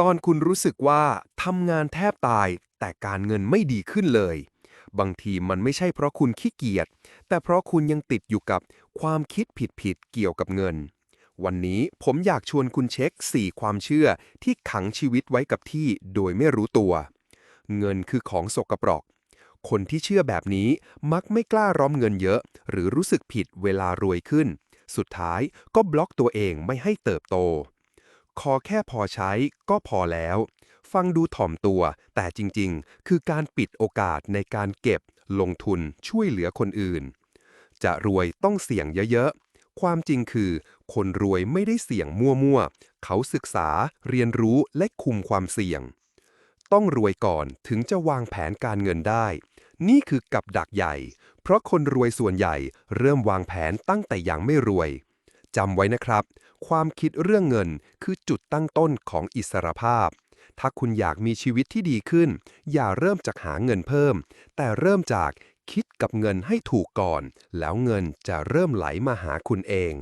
ตอนคุณรู้สึกว่าทำงานแทบตาย แต่การเงินไม่ดีขึ้นเลย บางทีมันไม่ใช่เพราะคุณขี้เกียจแต่เพราะคุณยังติดอยู่กับความคิดผิดๆเกี่ยวกับเงิน วันนี้ผมอยากชวนคุณเช็ค 4 ความเชื่อที่ขังชีวิตไว้กับที่โดยไม่รู้ตัว เงินคือของสกปรกคนที่เชื่อแบบนี้มักไม่กล้าร้อมเงินเยอะ หรือรู้สึกผิดเวลารวยขึ้น สุดท้ายก็บล็อกตัวเองไม่ให้เติบโต ขอแค่พอใช้ก็พอแล้ว ฟังดูถ่อมตัว แต่จริงๆ คือการปิดโอกาสในการเก็บ ลงทุนช่วยเหลือคนอื่น จะรวยต้องเสี่ยงเยอะๆ ความจริงคือ คนรวยไม่ได้เสี่ยงมั่วๆ เขาศึกษา เรียนรู้และคุมความเสี่ยง ต้องรวยก่อนถึงจะวางแผนการเงินได้ นี่คือกับดักใหญ่ เพราะคนรวยส่วนใหญ่เริ่มวางแผนตั้งแต่ยังไม่รวยจำไว้นะครับ ความคิดเรื่องเงินคือจุดตั้งต้นของอิสรภาพ ถ้าคุณอยากมีชีวิตที่ดีขึ้น อย่าเริ่มจากหาเงินเพิ่ม แต่เริ่มจากคิดกับเงินให้ถูกก่อน แล้วเงินจะเริ่มไหลมาหาคุณเอง